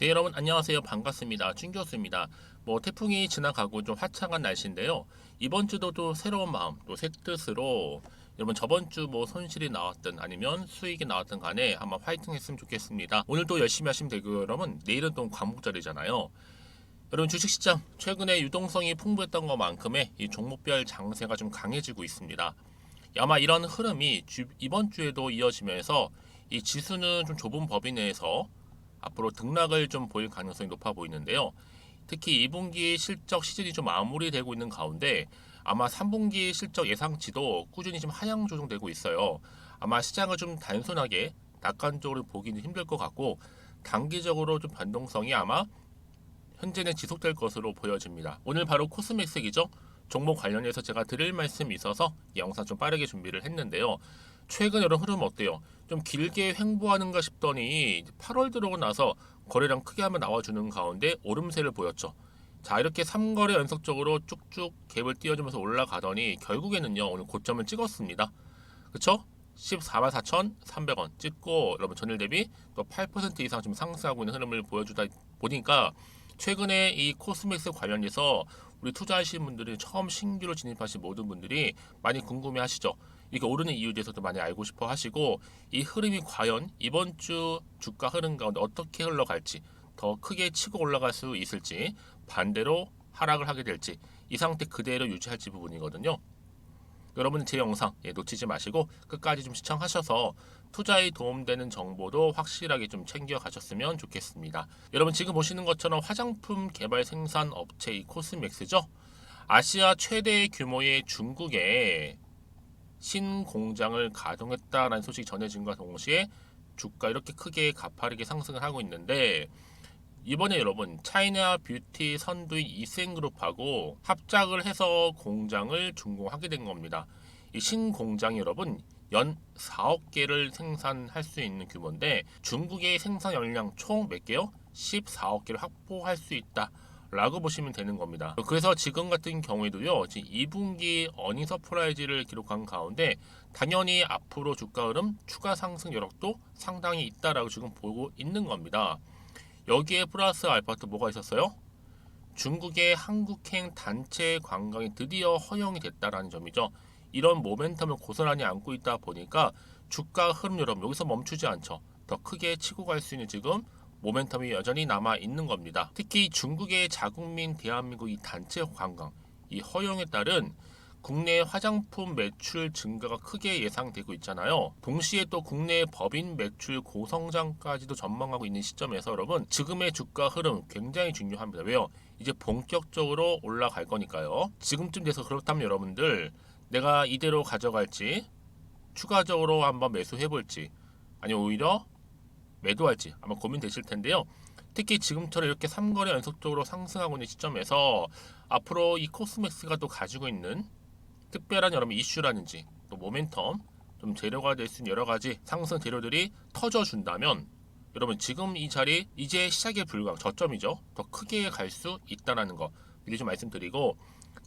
네 여러분 안녕하세요. 반갑습니다. 준 교수입니다. 뭐 태풍이 지나가고 좀 화창한 날씨인데요. 이번 주도 또 새로운 마음 또 새 뜻으로 여러분 저번 주 뭐 손실이 나왔든 아니면 수익이 나왔든 간에 한번 화이팅 했으면 좋겠습니다. 오늘 또 열심히 하시면 되고요 여러분. 내일은 또 광복절이잖아요. 여러분 주식시장 최근에 유동성이 풍부했던 것만큼의 이 종목별 장세가 좀 강해지고 있습니다. 아마 이런 흐름이 주- 이번 주에도 이어지면서 이 지수는 좀 좁은 범위 내에서 앞으로 등락을 좀 보일 가능성이 높아 보이는데요. 특히 2분기 실적 시즌이 좀 마무리되고 있는 가운데 아마 3분기 실적 예상치도 꾸준히 좀 하향 조정되고 있어요. 아마 시장을 좀 단순하게 낙관적으로 보기는 힘들 것 같고 단기적으로 좀 변동성이 아마 현재는 지속될 것으로 보여집니다. 오늘 바로 코스맥스이죠. 종목 관련해서 제가 드릴 말씀이 있어서 이 영상 좀 빠르게 준비를 했는데요. 최근 이런 흐름 어때요? 좀 길게 횡보하는가 싶더니 8월 들어오고 나서 거래량 크게 한번 나와주는 가운데 오름세를 보였죠. 자 이렇게 3거래 연속적으로 쭉쭉 갭을 띄워주면서 올라가더니 결국에는요 오늘 고점을 찍었습니다. 그쵸? 14만 4,300원 찍고 여러분 전일 대비 또 8% 이상 좀 상승하고 있는 흐름을 보여주다 보니까 최근에 이 코스맥스 관련해서 우리 투자하시는 분들이 처음 신규로 진입하신 모든 분들이 많이 궁금해 하시죠. 이게 오르는 이유에 대해서도 많이 알고 싶어 하시고 이 흐름이 과연 이번 주 주가 흐름 가운데 어떻게 흘러갈지 더 크게 치고 올라갈 수 있을지 반대로 하락을 하게 될지 이 상태 그대로 유지할지 부분이거든요. 여러분 제 영상 예, 놓치지 마시고 끝까지 좀 시청하셔서 투자에 도움되는 정보도 확실하게 좀 챙겨 가셨으면 좋겠습니다. 여러분 지금 보시는 것처럼 화장품 개발 생산 업체 이 코스맥스죠. 아시아 최대 규모의 중국에 신공장을 가동했다라는 소식이 전해진과 동시에 주가 이렇게 크게 가파르게 상승을 하고 있는데 이번에 여러분 차이나 뷰티 선두인 이센그룹하고 합작을 해서 공장을 준공하게 된 겁니다. 이 신공장이 여러분 연 4억 개를 생산할 수 있는 규모인데 중국의 생산 역량 총 몇 개요? 14억 개를 확보할 수 있다. 라고 보시면 되는 겁니다. 그래서 지금 같은 경우에도요, 지금 2분기 어닝 서프라이즈를 기록한 가운데 당연히 앞으로 주가 흐름 추가 상승 여력도 상당히 있다라고 지금 보고 있는 겁니다. 여기에 플러스 알파트 뭐가 있었어요? 중국의 한국행 단체 관광이 드디어 허용이 됐다라는 점이죠. 이런 모멘텀을 고스란히 안고 있다 보니까 주가 흐름 여러분 여기서 멈추지 않죠. 더 크게 치고 갈 수 있는 지금 모멘텀이 여전히 남아 있는 겁니다. 특히 중국의 자국민 대한민국 이 단체 관광 이 허용에 따른 국내 화장품 매출 증가가 크게 예상되고 있잖아요. 동시에 또 국내 법인 매출 고성장까지도 전망하고 있는 시점에서 여러분 지금의 주가 흐름 굉장히 중요합니다. 왜요? 이제 본격적으로 올라갈 거니까요. 지금쯤 돼서 그렇다면 여러분들 내가 이대로 가져갈지 추가적으로 한번 매수해 볼지 아니면 오히려 매도할지 아마 고민되실 텐데요. 특히 지금처럼 이렇게 3거래 연속적으로 상승하고 있는 시점에서 앞으로 이 코스맥스가 또 가지고 있는 특별한 여러분 이슈라든지 또 모멘텀 좀 재료가 될 수 있는 여러 가지 상승 재료들이 터져 준다면 여러분 지금 이 자리 이제 시작에 불과한 저점이죠. 더 크게 갈 수 있다라는 거 미리 좀 말씀드리고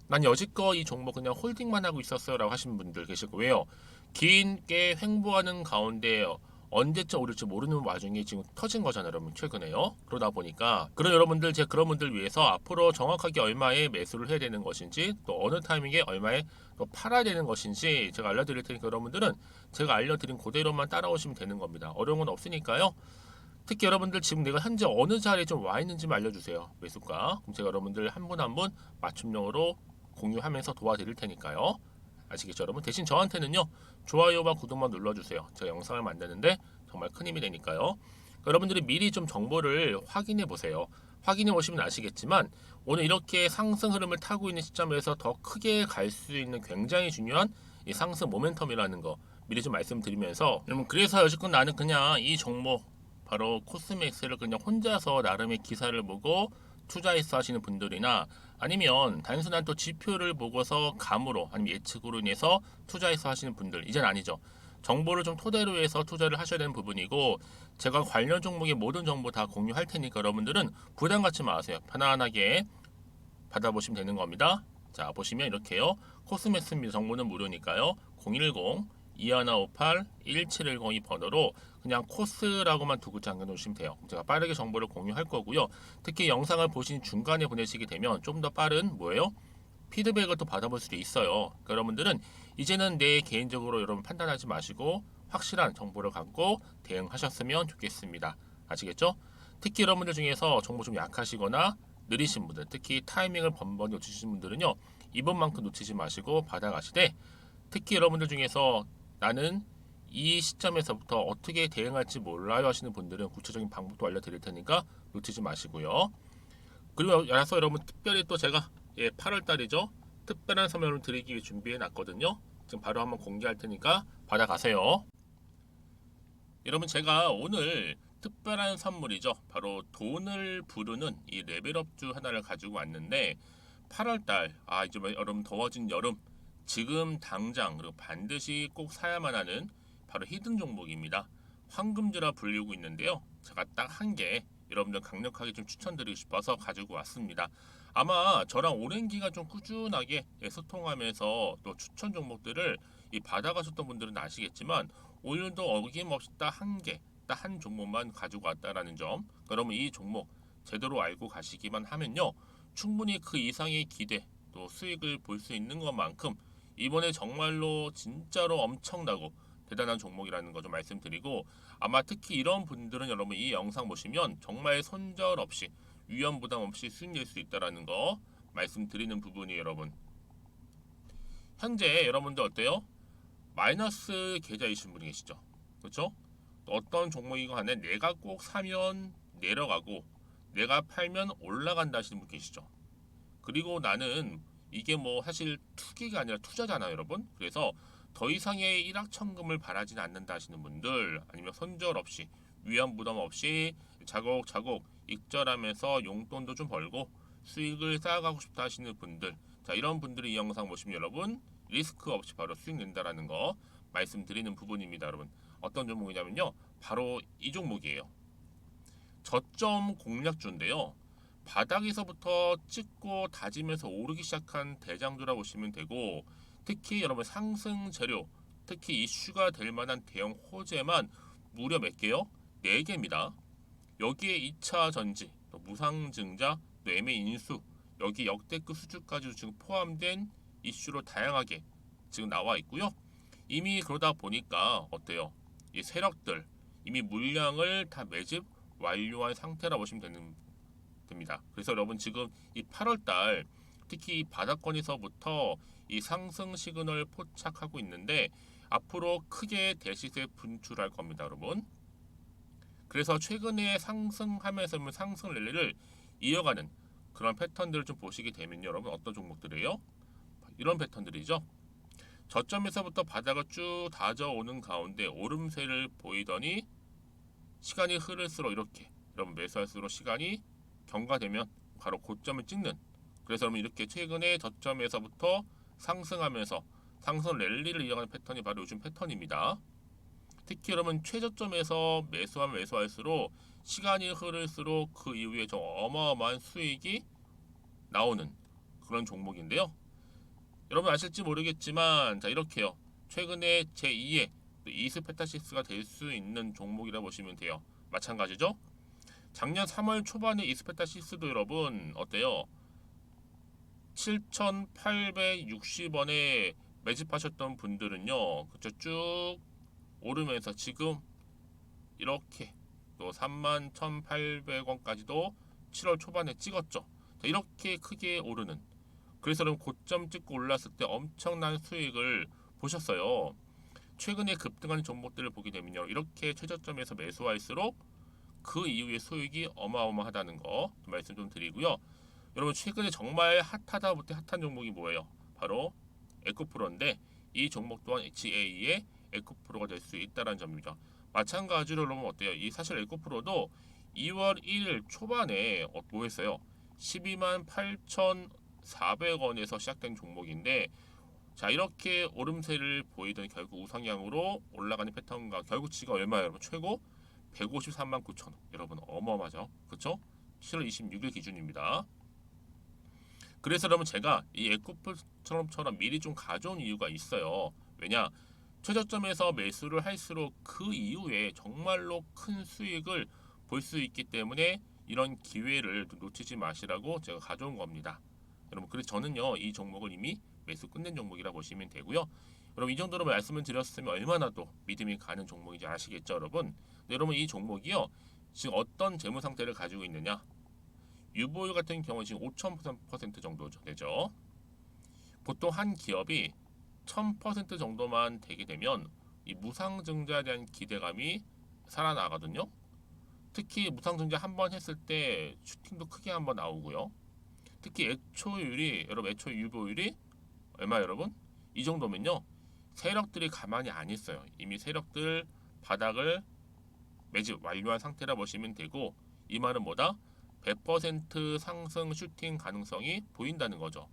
난 여지껏 이 종목 그냥 홀딩만 하고 있었어요라고 하시는 분들 계시고 왜요? 긴 게 횡보하는 가운데 언제쯤 오를지 모르는 와중에 지금 터진 거잖아요, 여러분 최근에요. 그러다 보니까 그런 여러분들 제 그런 분들 위해서 앞으로 정확하게 얼마에 매수를 해야 되는 것인지 또 어느 타이밍에 얼마에 또 팔아야 되는 것인지 제가 알려드릴 테니까 여러분들은 제가 알려드린 그대로만 따라오시면 되는 겁니다. 어려운 건 없으니까요. 특히 여러분들 지금 내가 현재 어느 자리에 좀 와 있는지만 알려주세요. 매수가. 그럼 제가 여러분들 한 분 한 분 맞춤형으로 공유하면서 도와드릴 테니까요. 아시겠죠, 여러분? 대신 저한테는요 좋아요와 구독만 눌러주세요. 제가 영상을 만드는데 정말 큰 힘이 되니까요. 여러분들이 미리 좀 정보를 확인해 보세요. 확인해 보시면 아시겠지만 오늘 이렇게 상승 흐름을 타고 있는 시점에서 더 크게 갈 수 있는 굉장히 중요한 이 상승 모멘텀이라는 거 미리 좀 말씀드리면서 여러분 그래서 여지껏 나는 그냥 이 종목 바로 코스맥스를 그냥 혼자서 나름의 기사를 보고 투자해서 하시는 분들이나 아니면 단순한 또 지표를 보고서 감으로 아니면 예측으로 인해서 투자해서 하시는 분들 이젠 아니죠. 정보를 좀 토대로 해서 투자를 하셔야 되는 부분이고 제가 관련 종목의 모든 정보 다 공유할 테니까 여러분들은 부담 갖지 마세요. 편안하게 받아보시면 되는 겁니다. 자 보시면 이렇게요. 코스메스 정보는 무료니까요. 010 2158 1710이 번호로 그냥 코스라고만 두 글자 남겨놓으시면 돼요. 제가 빠르게 정보를 공유할 거고요. 특히 영상을 보신 중간에 보내시게 되면 좀 더 빠른 뭐예요? 피드백을 또 받아볼 수도 있어요. 그러니까 여러분들은 이제는 내 개인적으로 여러분 판단하지 마시고 확실한 정보를 갖고 대응하셨으면 좋겠습니다. 아시겠죠? 특히 여러분들 중에서 정보 좀 약하시거나 느리신 분들, 특히 타이밍을 번번이 놓치신 분들은요, 이번만큼 놓치지 마시고 받아가시되, 특히 여러분들 중에서 나는 이 시점에서부터 어떻게 대응할지 몰라요 하시는 분들은 구체적인 방법도 알려드릴 테니까 놓치지 마시고요. 그리고 여서 여러분 특별히 또 제가 예, 8월 달이죠. 특별한 선물을 드리기 위해 준비해 놨거든요. 지금 바로 한번 공개할 테니까 받아가세요. 여러분 제가 오늘 특별한 선물이죠. 바로 돈을 부르는 이 레벨업주 하나를 가지고 왔는데 8월 달, 아 이제 뭐 여름 더워진 여름 지금 당장 그리고 반드시 꼭 사야만 하는 바로 히든 종목입니다. 황금주라 불리고 있는데요. 제가 딱 한 개 여러분들 강력하게 좀 추천드리고 싶어서 가지고 왔습니다. 아마 저랑 오랜 기간 좀 꾸준하게 예, 소통하면서 또 추천 종목들을 이 받아가셨던 분들은 아시겠지만 오늘도 어김없이 딱 한 개, 딱 한 종목만 가지고 왔다라는 점. 그러면 이 종목 제대로 알고 가시기만 하면요. 충분히 그 이상의 기대 또 수익을 볼 수 있는 것만큼 이번에 정말로 진짜로 엄청나고 대단한 종목이라는 거 좀 말씀드리고 아마 특히 이런 분들은 여러분 이 영상 보시면 정말 손절 없이 위험 부담 없이 수익 낼 수 있다라는 거 말씀드리는 부분이 여러분 현재 여러분들 어때요? 마이너스 계좌이신 분이 계시죠 그렇죠? 어떤 종목이건 간에 내가 꼭 사면 내려가고 내가 팔면 올라간다 하시는 분 계시죠 그리고 나는 이게 뭐 사실 투기가 아니라 투자잖아요 여러분. 그래서 더 이상의 일확천금을 바라진 않는다 하시는 분들 아니면 손절 없이 위험 부담 없이 자곡자곡 익절하면서 용돈도 좀 벌고 수익을 쌓아가고 싶다 하시는 분들. 자 이런 분들이 이 영상 보시면 여러분 리스크 없이 바로 수익 낸다라는 거 말씀드리는 부분입니다 여러분. 어떤 종목이냐면요. 바로 이 종목이에요. 저점 공략주인데요 바닥에서부터 찍고 다지면서 오르기 시작한 대장주라 보시면 되고 특히 여러분 상승 재료 특히 이슈가 될 만한 대형 호재만 무려 몇 개요? 4개입니다. 여기에 2차 전지, 또 무상증자, 또 매매 인수, 여기 역대급 수주까지 지금 포함된 이슈로 다양하게 지금 나와 있고요. 이미 그러다 보니까 어때요? 이 세력들 이미 물량을 다 매집 완료한 상태라 보시면 되는 됩니다. 그래서 여러분 지금 이 8월 달 특히 이 바닥권에서부터 이 상승 시그널 포착하고 있는데 앞으로 크게 대시세 분출할 겁니다, 여러분. 그래서 최근에 상승하면서 상승 랠리를 이어가는 그런 패턴들을 좀 보시게 되면 여러분 어떤 종목들이에요? 이런 패턴들이죠. 저점에서부터 바닥을 쭉 다져오는 가운데 오름세를 보이더니 시간이 흐를수록 이렇게 여러분 매수할수록 시간이 경과되면 바로 고점을 찍는 그래서 여러분 이렇게 최근에 저점에서부터 상승하면서 상승 랠리를 이어가는 패턴이 바로 요즘 패턴입니다. 특히 여러분 최저점에서 매수하면 매수할수록 시간이 흐를수록 그 이후에 좀 어마어마한 수익이 나오는 그런 종목인데요. 여러분 아실지 모르겠지만 자 이렇게요. 최근에 제2의 이스페타시스가 될 수 있는 종목이라 보시면 돼요. 마찬가지죠. 작년 3월 초반에 이스페타 시스도 여러분 어때요? 7,860원에 매집하셨던 분들은요, 그쵸 쭉 오르면서 지금 이렇게 또 31,800원까지도 7월 초반에 찍었죠. 자, 이렇게 크게 오르는. 그래서 그럼 고점 찍고 올랐을 때 엄청난 수익을 보셨어요. 최근에 급등하는 종목들을 보게 되면요, 이렇게 최저점에서 매수할수록 그 이후에 수익이 어마어마하다는 거 말씀 좀 드리고요. 여러분 최근에 정말 핫하다 못해 핫한 종목이 뭐예요? 바로 에코프로인데 이 종목 또한 HA의 에코프로가 될 수 있다는 점입니다. 마찬가지로 그러면 어때요? 이 사실 에코프로도 2월 1일 초반에 어, 뭐 했어요? 12만 8,400원에서 시작된 종목인데 자 이렇게 오름세를 보이던 결국 우상향으로 올라가는 패턴과 결국 지가 얼마예요 여러분 최고 153만 9천 원. 여러분 어마어마하죠? 그쵸 7월 26일 기준입니다. 그래서 여러분 제가 이 에코프처럼처럼 미리 좀 가져온 이유가 있어요. 왜냐? 최저점에서 매수를 할수록 그 이후에 정말로 큰 수익을 볼 수 있기 때문에 이런 기회를 놓치지 마시라고 제가 가져온 겁니다. 여러분 그래서 저는요 이 종목을 이미 매수 끝낸 종목이라 보시면 되고요. 여러분 이 정도로 말씀을 드렸으면 얼마나 또 믿음이 가는 종목인지 아시겠죠, 여러분? 네, 여러분 이 종목이요 지금 어떤 재무 상태를 가지고 있느냐? 유보율 같은 경우 지금 5,000% 정도 되죠. 보통 한 기업이 1000% 정도만 되게 되면 이 무상증자에 대한 기대감이 살아나거든요. 특히 무상증자 한 번 했을 때 슈팅도 크게 한 번 나오고요. 특히 애초율이 여러분 애초 유보율이 얼마 여러분? 이 정도면요. 세력들이 가만히 안 있어요. 이미 세력들 바닥을 매집 완료한 상태라 보시면 되고 이 말은 뭐다? 100% 상승 슈팅 가능성이 보인다는 거죠.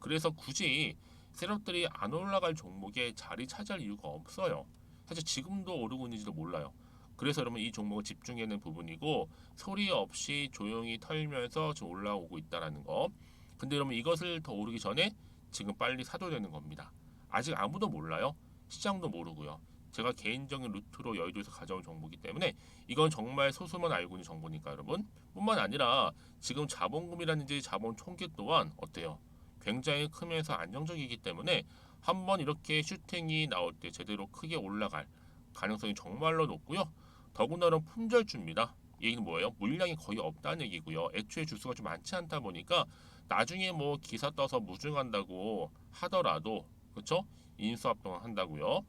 그래서 굳이 세력들이 안 올라갈 종목에 자리 차지할 이유가 없어요. 사실 지금도 오르고 있는지도 몰라요. 그래서 여러분 이 종목을 집중해야 하는 부분이고 소리 없이 조용히 털면서 지금 올라오고 있다라는 거. 근데 여러분 이것을 더 오르기 전에 지금 빨리 사도 되는 겁니다. 아직 아무도 몰라요. 시장도 모르고요. 제가 개인적인 루트로 여의도에서 가져온 정보이기 때문에 이건 정말 소수만 알고 있는 정보니까 여러분 뿐만 아니라 지금 자본금이라든지 자본 총계 또한 어때요? 굉장히 크면서 안정적이기 때문에 한번 이렇게 슈팅이 나올 때 제대로 크게 올라갈 가능성이 정말로 높고요. 더군다나 품절주입니다. 이 얘기는 뭐예요? 물량이 거의 없다는 얘기고요. 애초에 주수가 좀 많지 않다 보니까 나중에 뭐 기사 떠서 무증한다고 하더라도 그렇죠? 인수합병 한다고요.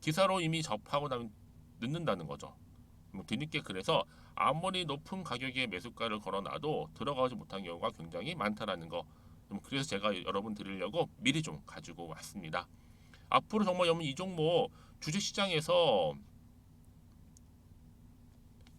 기사로 이미 접하고 나면 늦는다는 거죠. 뭐 뒤늦게 그래서 아무리 높은 가격에 매수가를 걸어놔도 들어가지 못한 경우가 굉장히 많다라는 거. 음, 그래서 제가 여러분 드리려고 미리 좀 가지고 왔습니다. 앞으로 정말 여러분 이 종목 주식시장에서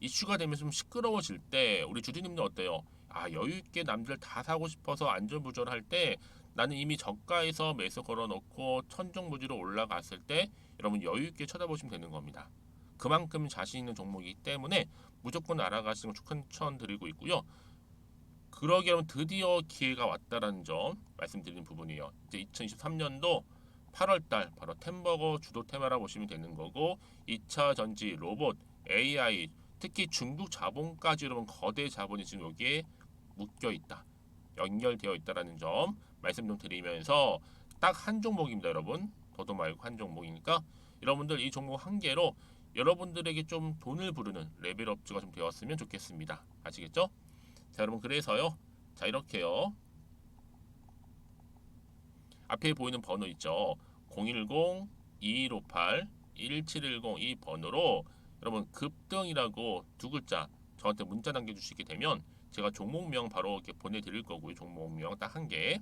이슈가 되면서 좀 시끄러워질 때 우리 주주님들 어때요? 아 여유 있게 남들 다 사고 싶어서 안전부절 할 때 나는 이미 저가에서 매수 걸어놓고 천정부지로 올라갔을 때 여러분 여유 있게 쳐다보시면 되는 겁니다. 그만큼 자신 있는 종목이기 때문에 무조건 알아가시는 걸 추천드리고 있고요. 그러기 여러분 드디어 기회가 왔다라는 점 말씀드리는 부분이에요. 이제 2023년도 8월달 바로 템버거 주도 테마라 보시면 되는 거고 2차 전지, 로봇, AI 특히 중국 자본까지 여러분 거대 자본이 지금 여기에 묶여 있다. 연결되어 있다라는 점 말씀 좀 드리면서 딱 한 종목입니다, 여러분. 더도 말고 한 종목이니까 여러분들 이 종목 한 개로 여러분들에게 좀 돈을 부르는 레벨업주가 좀 되었으면 좋겠습니다. 아시겠죠? 자, 여러분 그래서요. 자, 이렇게요. 앞에 보이는 번호 있죠. 010 2158 1710 이 번호로 여러분 급등이라고 두 글자 저한테 문자 남겨주시게 되면 제가 종목명 바로 이렇게 보내드릴 거고요. 종목명 딱 한 개.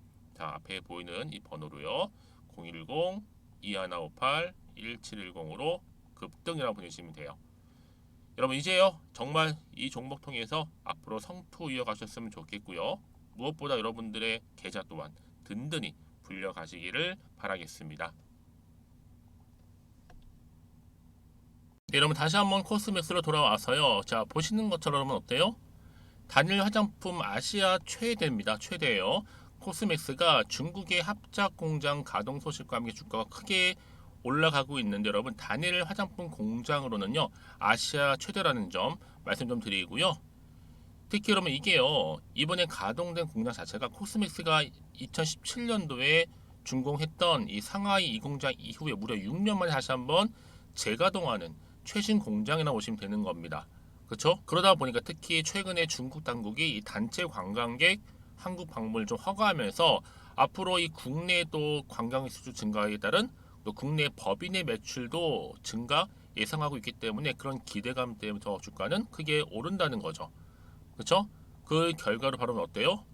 자 앞에 보이는 이 번호로요. 010 2158 1710으로 급등이라고 보내시면 돼요. 여러분 이제요 정말 이 종목 통해서 앞으로 성투 이어가셨으면 좋겠고요. 무엇보다 여러분들의 계좌 또한 든든히 불려가시기를 바라겠습니다. 네, 여러분 다시 한번 코스맥스로 돌아와서요. 자 보시는 것처럼 어때요? 단일 화장품 아시아 최대입니다. 최대예요. 코스맥스가 중국의 합작 공장 가동 소식과 함께 주가가 크게 올라가고 있는데 여러분 단일 화장품 공장으로는요 아시아 최대라는 점 말씀 좀 드리고요. 특히 여러분 이게요 이번에 가동된 공장 자체가 코스맥스가 2017년도에 준공했던 이 상하이 이 공장 이후에 무려 6년 만에 다시 한번 재가동하는 최신 공장이나 보시면 되는 겁니다. 그렇죠? 그러다 보니까 특히 최근에 중국 당국이 이 단체 관광객 한국 방문을 좀 허가하면서 앞으로 이 국내 또 관광 수주 증가에 따른 또 국내 법인의 매출도 증가 예상하고 있기 때문에 그런 기대감 때문에 더 주가는 크게 오른다는 거죠. 그렇죠? 그 결과로 바로 어때요?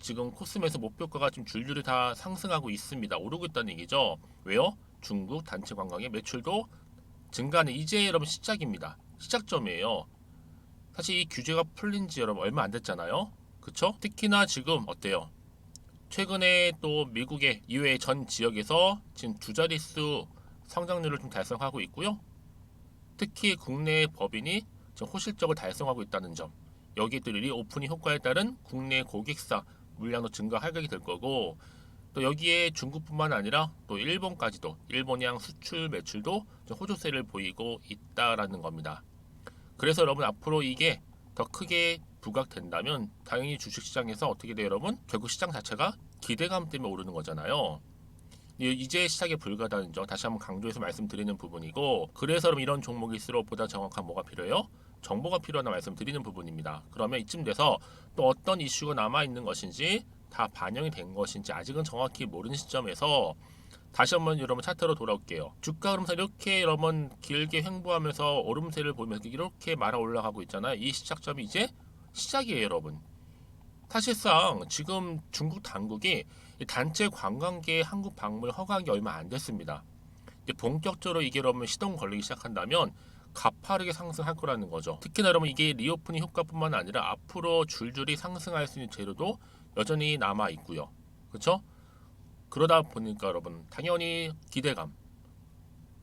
지금 코스메스 목표가가 지금 줄줄이 다 상승하고 있습니다. 오르고 있다는 얘기죠. 왜요? 중국 단체 관광의 매출도 증가는 이제 여러분 시작입니다. 시작점이에요. 사실 이 규제가 풀린 지 여러분 얼마 안 됐잖아요. 그쵸? 특히나 지금 어때요? 최근에 또 미국의 이외의 전 지역에서 지금 두 자릿수 성장률을 좀 달성하고 있고요. 특히 국내 법인이 지금 호실적을 달성하고 있다는 점. 또 리오프닝 효과에 따른 국내 고객사 물량도 증가하게 될 거고 또 여기에 중국뿐만 아니라 또 일본까지도 일본향 수출 매출도 좀 호조세를 보이고 있다라는 겁니다. 그래서 여러분 앞으로 이게 더 크게 부각된다면 당연히 주식시장에서 어떻게 돼요 여러분? 결국 시장 자체가 기대감 때문에 오르는 거잖아요. 이- 이제 시작에 불과하다는 점 다시 한번 강조해서 말씀드리는 부분이고 그래서 여러분 이런 종목일수록 보다 정확한 뭐가 필요해요? 정보가 필요하다 말씀드리는 부분입니다. 그러면 이쯤 돼서 또 어떤 이슈가 남아 있는 것인지 다 반영이 된 것인지 아직은 정확히 모르는 시점에서 다시 한번 여러분 차트로 돌아올게요. 주가 흐름상 이렇게 여러분 길게 횡보하면서 오름세를 보면서 이렇게 말아 올라가고 있잖아요. 이 시작점이 이제 시작이에요, 여러분. 사실상 지금 중국 당국이 이 단체 관광객 한국 방문 허가한 게 얼마 안 됐습니다. 이제 본격적으로 이게 여러분 시동 걸리기 시작한다면 가파르게 상승할 거라는 거죠. 특히나 여러분 이게 리오프닝 효과뿐만 아니라 앞으로 줄줄이 상승할 수 있는 재료도 여전히 남아 있고요. 그렇죠? 그러다 보니까 여러분 당연히 기대감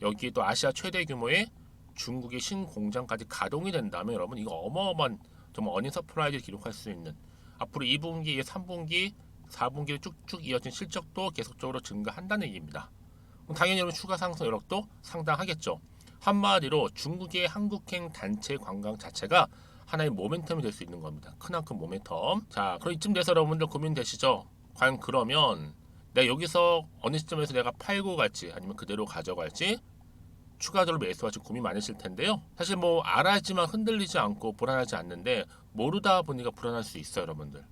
여기에 또 아시아 최대 규모의 중국의 신공장까지 가동이 된다면 여러분 이거 어마어마한 정말 어닝 서프라이즈를 기록할 수 있는 앞으로 2분기, 3분기, 4분기를 쭉쭉 이어진 실적도 계속적으로 증가한다는 얘기입니다. 당연히 여러분 추가 상승 여력도 상당하겠죠. 한마디로 중국의 한국행 단체 관광 자체가 하나의 모멘텀이 될 수 있는 겁니다. 크나큰 모멘텀. 자, 그럼 이쯤 돼서 여러분들 고민되시죠? 과연 그러면 내가 여기서 어느 시점에서 내가 팔고 갈지 아니면 그대로 가져갈지 추가적으로 매수할지 고민 많으실 텐데요. 사실 뭐 알아야지만 흔들리지 않고 불안하지 않는데 모르다 보니까 불안할 수 있어요, 여러분들.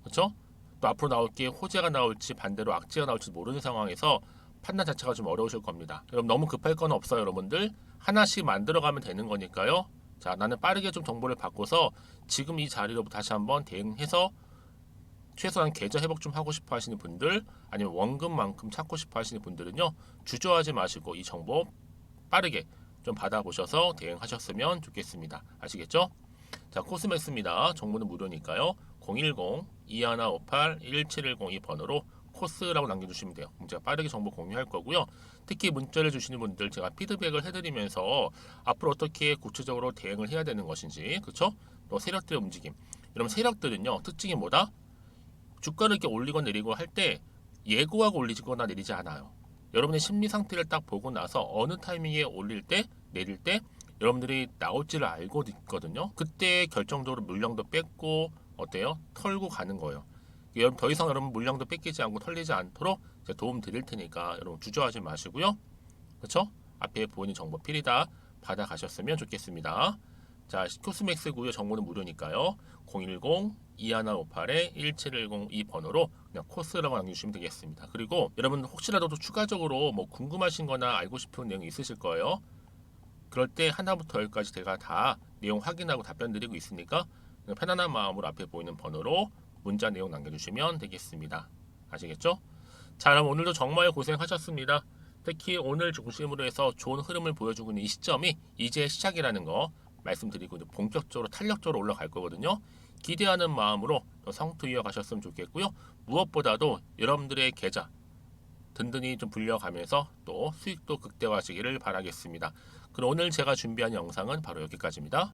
그렇죠? 또 앞으로 나올 게 호재가 나올지 반대로 악재가 나올지 모르는 상황에서 판단 자체가 좀 어려우실 겁니다. 여러분 너무 급할 건 없어요, 여러분들. 하나씩 만들어가면 되는 거니까요. 자, 나는 빠르게 좀 정보를 바꿔서 지금 이 자리로 다시 한번 대응해서 최소한 계좌 회복 좀 하고 싶어 하시는 분들 아니면 원금만큼 찾고 싶어 하시는 분들은요 주저하지 마시고 이 정보 빠르게 좀 받아보셔서 대응하셨으면 좋겠습니다 아시겠죠? 자 코스맥스입니다 정보는 무료니까요 010-2158-1710이 번호로 코스라고 남겨주시면 돼요 제가 빠르게 정보 공유할 거고요 특히 문자를 주시는 분들 제가 피드백을 해드리면서 앞으로 어떻게 구체적으로 대응을 해야 되는 것인지 그렇죠? 또 세력들의 움직임 여러분 세력들은요 특징이 뭐다? 주가를 이렇게 올리고 내리고 할 때 예고하고 올리거나 내리지 않아요. 여러분의 심리 상태를 딱 보고 나서 어느 타이밍에 올릴 때 내릴 때 여러분들이 나올지를 알고 있거든요. 그때 결정적으로 물량도 뺏고 어때요? 털고 가는 거예요. 여러분 더 이상 여러분 물량도 뺏기지 않고 털리지 않도록 도움 드릴 테니까 여러분 주저하지 마시고요. 그렇죠? 앞에 보이는 정보 필이다 받아가셨으면 좋겠습니다. 자, 코스맥스고요. 정보는 무료니까요. 010 2158-1710번호로 그냥 코스라고 남겨주시면 되겠습니다. 그리고 여러분 혹시라도 추가적으로 뭐 궁금하신 거나 알고 싶은 내용이 있으실 거예요. 그럴 때 하나부터 열까지 제가 다 내용 확인하고 답변 드리고 있으니까 편안한 마음으로 앞에 보이는 번호로 문자 내용 남겨주시면 되겠습니다. 아시겠죠? 자 그럼 오늘도 정말 고생하셨습니다. 특히 오늘 중심으로 해서 좋은 흐름을 보여주고 있는 이 시점이 이제 시작이라는 거 말씀드리고 본격적으로 탄력적으로 올라갈 거거든요. 기대하는 마음으로 또 성투 이어가셨으면 좋겠고요. 무엇보다도 여러분들의 계좌 든든히 좀 불려가면서 또 수익도 극대화하시기를 바라겠습니다. 그럼 오늘 제가 준비한 영상은 바로 여기까지입니다.